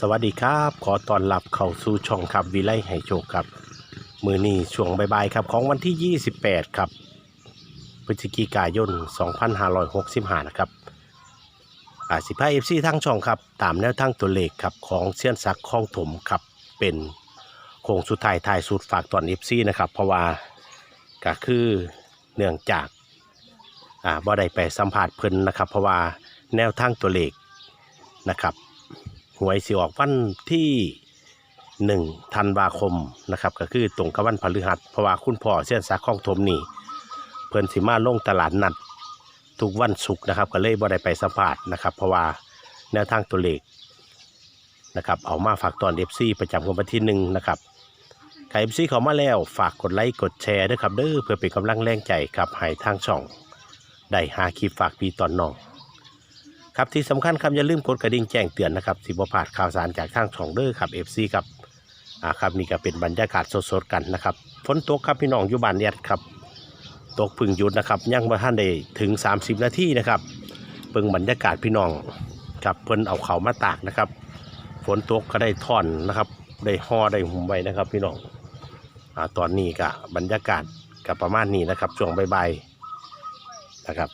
สวัสดีครับ ขอต้อนรับเข้าสู่ช่องครับวิไลให้โชคครับ มือนี้ช่วงบ่ายๆครับของวันที่ 28 ครับพฤศจิกายน 2565 นะครับอาสิพาเอฟซีทั้งช่องครับ ตามแนวทางตัวเลขครับของเซียนซักข้องถมครับ เป็นโค้งสุดท้ายทายสุดฝากตอนเอฟซีนะครับ เพราะว่าก็คือเนื่องจากอ่าบ่ได้ไปสัมผัสเพิ่นนะครับ เพราะว่าแนวทางตัวเลขนะครับ หวยสิออกวันที่หนึ่งธันวาคมนะครับก็คือตรงกับวันพฤหัสเพราะว่าคุณพ่อเส้นสาข้องถมนี่เพิ่นสิมาลงตลาดนัดทุกวันศุกร์นะครับ ก็เลยบ่ได้ไปสัมภาษณ์นะครับ เพราะว่าแนวทางตัวเลขนะครับเอามาฝากตอน FC ประจำวันที่หนึ่งนะครับใคร FC เขามาแล้วฝากกดไลค์กดแชร์ด้วยครับเด้อเพื่อเป็นกำลังแรงใจครับให้ทางช่องได้หาคลิปฝากพี่ตอนน้อง ครับที่สำคัญครับอย่าลืมกดกระดิ่งแจ้งเตือนนะครับสิบพลาดข่าวสารจากทางช่องเด้อครับ FC ครับอ่าครับนี่ก็เป็นบรรยากาศสดๆกันนะครับฝนตกครับพี่น้องอยู่บ้านแอดครับตกพึ่งหยุดนะครับยังมาท่านได้ถึง 30 นาทีนะครับเบิ่งบรรยากาศพี่น้องครับเพิ่นเอาเขามาตากนะครับฝนตกก็ได้ท่อนนะครับ ได้ห่อได้หุ่มไว้นะครับพี่น้องอ่าตอนนี้ก็บรรยากาศก็ประมาณนี้นะครับช่วงบ่ายๆนะครับ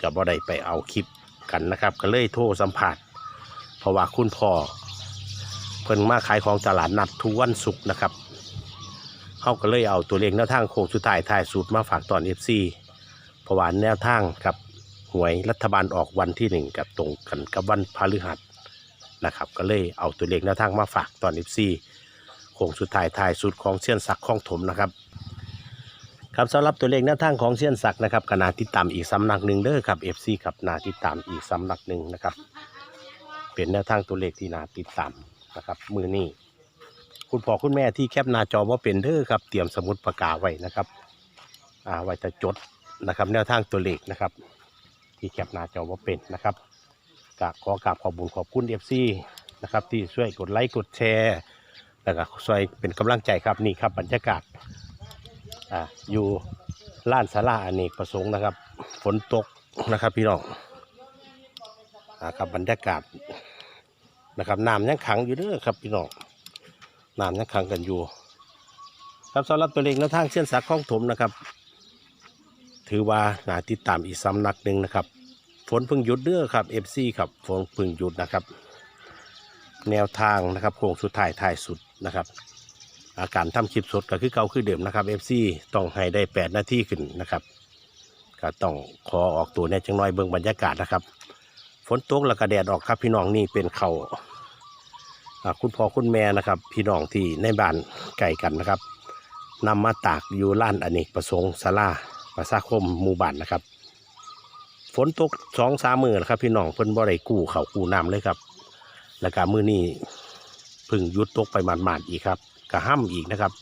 ก็บ่ได้ไปเอาคลิป กันนะครับ ก็เลยโทรสัมผัสเพราะว่าคุณพ่อเพิ่นมาขายของตลาดนัดทุกวันศุกร์นะครับเขาก็เลยเอาตัวเลขแนวทางโค้งสุดท้ายท้ายสุดมาฝากตอน FC เพราะว่าแนวทางกับหวยรัฐบาลออกวันที่หนึ่งกับตรงกันกับวันพฤหัสนะครับ ก็เลยเอาตัวเลขแนวทางมาฝากตอน FC โค้งสุดท้ายท้ายสุดของเชียนศักข้องถมนะครับ ครับสำหรับตัวเลขหน้าทางของเซียนศักดิ์นะครับก็นาติดตามอีกสำนักหนึ่งเด้อครับ FC ครับนาติดตามอีกสำนักหนึ่งนะครับเป็นแนวทางตัวเลขที่นาติดตามนะครับมือนี้คุณพ่อคุณแม่ที่แคปหน้าจอว่าเป็นเด้อครับเตรียมสมุดปากกาไว้นะครับอ่าไว้จะจดนะครับแนวทางตัวเลขนะครับ ที่แคปหน้าจอว่าเป็นนะครับกราบขอกราบขอบุญขอบคุณ FC นะครับที่ช่วยกดไลค์กดแชร์แล้วก็ช่วยเป็นกำลังใจครับนี่ครับบรรยากาศ อ่าอยู่ล้านสาราอเนกประสงค์นะครับ ฝนตกนะครับพี่น้องอ่าครับบรรยากาศนะครับน้ำยังขังอยู่เด้อครับพี่น้องน้ำยังขังกันอยู่ ครับสำหรับตัวเลขแนวทางเส้นสักข้องถมนะครับ ถือว่านาติดตามอีกสำนักหนึ่งนะครับ ฝนเพิ่งหยุดเด้อครับเอฟซีครับฝนเพิ่งหยุดนะครับ แนวทางนะครับโค้งสุดท้ายท้ายสุดนะครับ อาการทำคลิปสดก็คือเก่าคือเดิมนะครับ FC ต้องให้ได้ 8 นาทีขึ้นนะครับก็ต้องขอออกตัวเนี่ยจังน้อยเบิ่งบรรยากาศนะครับ ฝนตกแล้วก็แดดออกครับพี่น้องนี่เป็นเขา่าคุณพ่อคุณแม่นะครับ พี่น้องที่ในบ้านไก่กันนะครับนำมาตากอยู่ล้านอเนกประสงค์ศาลาประชาคมหมู่บ้านนะครับ ฝนตกสองสามมือนะครับ พี่น้องเพิ่นบ่ได้กู้เขากู้น้ำเลยครับ แล้วก็มือนี้พึ่งยุดตกไปหมาดๆอีกครับ กระห้ำอีกนะครับ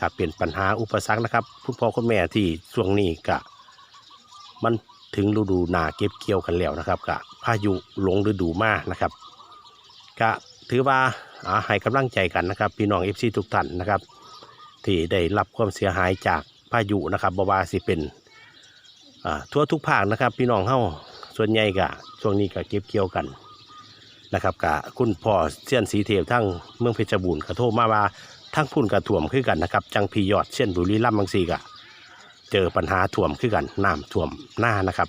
ครับเป็นปัญหาอุปสรรคนะครับคุณพ่อคุณแม่ที่ช่วงนี้กะ มันถึงฤดูหนาเก็บเกี่ยวกันแล้วนะครับกะพายุหลงฤดูมากนะครับกะถือว่าอาให้กำลังใจกันนะครับ พี่น้องเอฟซีทุกท่านนะครับ ที่ได้รับความเสียหายจากพายุนะครับบาวาสิเป็นทั่วทุกภาคนะครับ พี่น้องเฮาส่วนใหญ่กะช่วงนี้ก็เก็บเกี่ยวกัน นะครับกะคุณพ่อเสี้ยนสีเทพทั้งเมืองเพชรบูรณ์กระโทรมาว่าทั้งพุ่นกระถ่วมคือกันนะครับจังพียอดเช่นบุรีรัมย์บางสีกะเจอปัญหาถ่วมคือกันน้ำถ่วมหน้านะครับ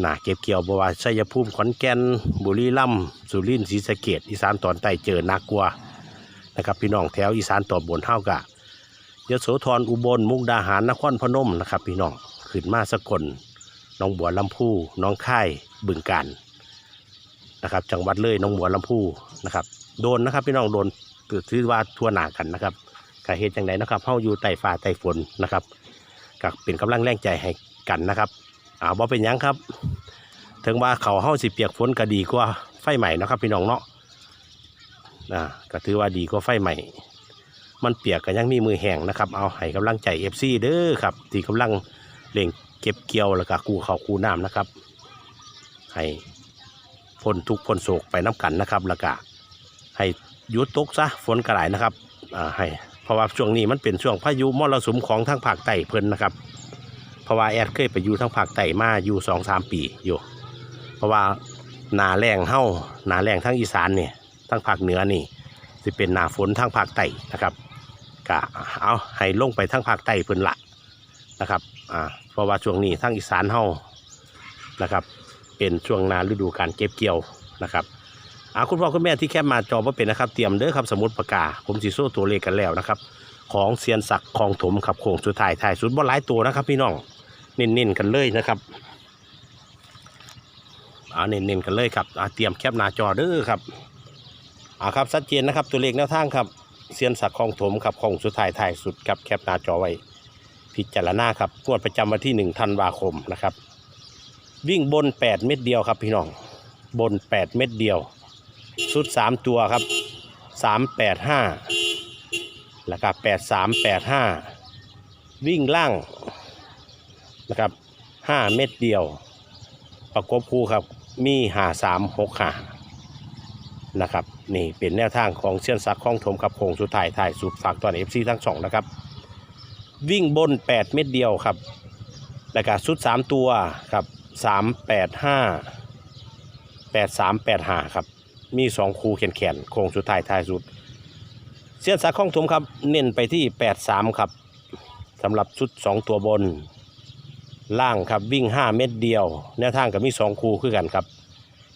หนาเก็บเกี่ยวบว่าชัยภูมิขอนแก่นบุรีรัมย์สุรินทร์ศรีสะเกดอีสานตอนใต้เจอหนักกว่านะครับพี่น้องแถวอีสานตอนบนเท่ากะยโสธรอุบลมุกดาหารนครพนมนะครับพี่น้องขึ้นมาสกลน้องบัวลำพูน้องค่ายบึงกาฬ นะครับ จังหวัดเลยน้องบัวลำพูนะครับโดนนะครับพี่น้องโดนถือว่าทั่วหนากันนะครับกาเหตุจังไดนะครับเฮาอยู่ใต้ฟ้าใต้ฝนนะครับก็เป็นกำลังแรงใจให้กันนะครับอ่าบ่เป็นยังครับถึงว่าเขาเฮาสิเปียกฝนก็ดีกว่าไฟใหม่นะครับ พี่น้องเนาะอ่าก็ถือว่าดีกว่าไฟใหม่มันเปียกก็ยังมีมือแห้งนะครับ เอาให้กำลังใจ FC เด้อครับที่กำลังเร่งเก็บเกี่ยวแล้วก็กู้เขาวกู้น้ำนะครับให้ พ้นทุกพ้นโศกไปน้ำกันนะครับแล้วก็ให้หยุดตกซะฝนกระไหลนะครับอ่าให้เพราะว่าช่วงนี้มันเป็นช่วงพายุมรสุมของทางภาคใต้เพิ่นนะครับ เพราะว่าแอดเคยไปอยู่ทางภาคใต้มาอยู่สองสามปีอยู่ เพราะว่านาแรงเฮ้านาแรงทั้งอีสานเนี่ยทางภาคเหนือนี่สิเป็นหนาฝนทางภาคใต้นะครับก็เอาให้ลงไปทางภาคใต้เพิ่นละนะครับอ่าเพราะว่าช่วงนี้ทางอีสานเฮานะครับ เป็นช่วงนาฤดูการเก็บเกี่ยวนะครับอาคุณพ่อคุณแม่ที่แคบมาจอว่าเป็นนะครับ เตรียมเด้อครับสมุดปากกาผมสีโซ่ตัวเลขกันแล้วนะครับ ของเซียนศักดิ์คลองถมครับโค้งสุดท้ายท้ายสุดบ่หลายตัวนะครับ พี่น้องเน้นๆกันเลยนะครับเอาเน้นๆกันเลยครับอาเตรียมแคบหน้าจอเด้อครับเอาครับชัดเจนนะครับตัวเลขแนวทางครับเซียนศักดิ์คลองถมครับโค้งสุดท้ายท้ายสุดครับแคบหน้าจอไว้พิจารณาครับงวดประจำวันที่1ธันวาคมนะครับ วิ่งบน 8 เม็ดเดียวครับพี่น้อง บน 8 เม็ดเดียว สุด 3 ตัวครับ 3 8 5 แล้วก็ 8 3 8 5 วิ่งล่างนะครับ 5 เม็ดเดียว ประกบคู่ครับ มีหา3 6หานะครับ นี่เป็นแนวทางของเชียนซักข้องถมครับโคงสุดท้ายถ่ายสุดฝากตอนเอฟซีทั้งสองนะครับ วิ่งบน 8 เม็ดเดียวครับ แล้วก็สุด 3 ตัวครับ สามแปดห้าแปดสามแปดห้าครับมีสองคูแขนแขนโค้งสุดท้ายท้ายสุด เสี้ยนสาข้องถมครับ เน้นไปที่แปดสามครับสำหรับชุดสองตัวบน ล่างครับวิ่งห้าเม็ดเดียวแนวทางกับมีสองคูคือกันครับ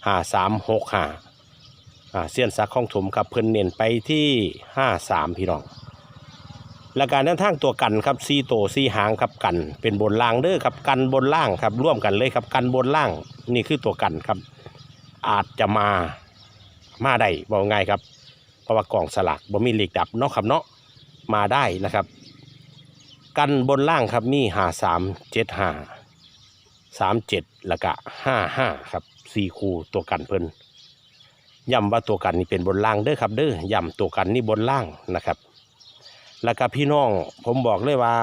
ห้าสามหกห้าเสี้ยนสาข้องถมครับเพิ่นเน้นไปที่ห้าสามพี่น้อง และการแนวทางตัวกันครับซีโตซีหางครับกัน เป็นบนล่างเด้อครับกันบนล่างครับร่วมกันเลยครับกันบนล่างนี่คือตัวกันครับ อาจจะมามาได้บอกง่ายครับ เพราะว่ากล่องสลากบ่มีเหล็กดับเนาะครับเนาะมาได้นะครับ กันบนล่างครับมีหาสามเจ็ดห้าสามเจ็ดล้วก็ห้าห้าครับสี่คูตัวกันเพิ่นย้ำว่าตัวกันนี่เป็นบนล่างเด้อครับเด้อย้ำตัวกันนี่บนล่างนะครับ แล้วก็พี่น้อง ผมบอกเลยว่า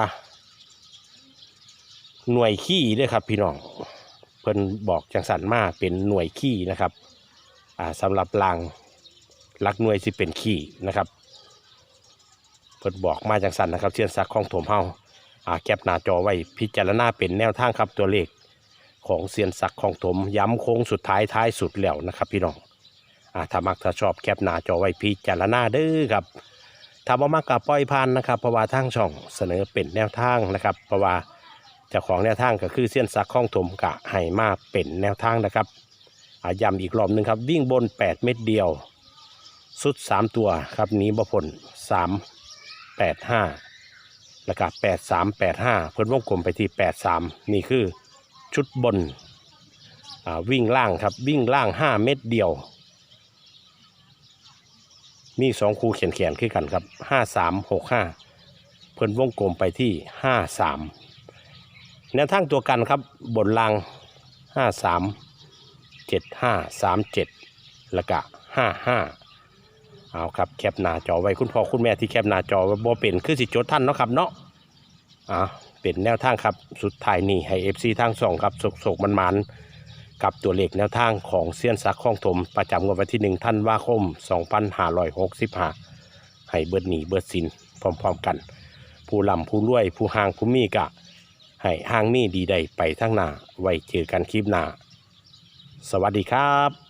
หน่วยขี้ด้วยครับ พี่น้อง เพิ่นบอกจังสันมาเป็นหน่วยขี้นะครับ อ่าสำหรับรางลักหน่วยสิเป็นขี้นะครับเพิ่นบอกมาจังสันนะครับ เชียนซักของถมเฮาอ่าแคปหน้าจอไว้พิจารณาเป็นแนวทางครับตัวเลขของเซียนสักของถมย้ำโค้งสุดท้ายท้ายสุดแล้วนะครับ พี่น้องอ่าถ้ามักถ้าชอบแคปหน้าจอไว้พิจารณาเด้อครับ ถ้าบ่ามากกับปล่อยผ่านนะครับเพราะว่าทางช่องเสนอเป็นแนวทางนะครับเพราะว่าเจ้าของแนวทางก็คือเส้นซักข้องถมกะให้มาเป็นแนวทางนะครับอาย้ำอีกรอบหนึ่งครับ วิ่งบน 8 เม็ดเดียว สุด 3 ตัวครับหนี้บพ้น3 8 5 แล้วก็8 3 8 5 เพิ่นวงกลมไปที่ 8 3 นี่คือชุดบนวิ่งล่างครับวิ่งล่าง 5 เม็ดเดียว มีสองคู่เขียนเขียนๆคือกันครับห้าสามหกห้าเพิ่นวงกลมไปที่ห้าสามแนวทางตัวกันครับบนล่างห้าสามเจ็ดห้าสามเจ็ดล้วก็ห้าห้าเอาครับแคปหน้าจอไว้คุณพ่อคุณแม่ที่แคปหน้าจอไว้บ่เป็นคือสิจดท่านเนาะครับเนาะอ่าเป็นแนวทางครับสุดท้ายนี่ให้เอฟซีทางสองครับสกๆมันๆ กับตัวเลขแนวทางของเซียนซักข้องถมประจำวันที่หนึ่งท่านว่าคม 2565 ให้เบิดหนีเบิดสินพร้อมๆกัน ผู้ลำผู้รวย ผู้ห่างผู้มีกะ ให้ห่างมีดีใดไปทั้งหน้า ไว้เจอกันคลิปหน้า สวัสดีครับ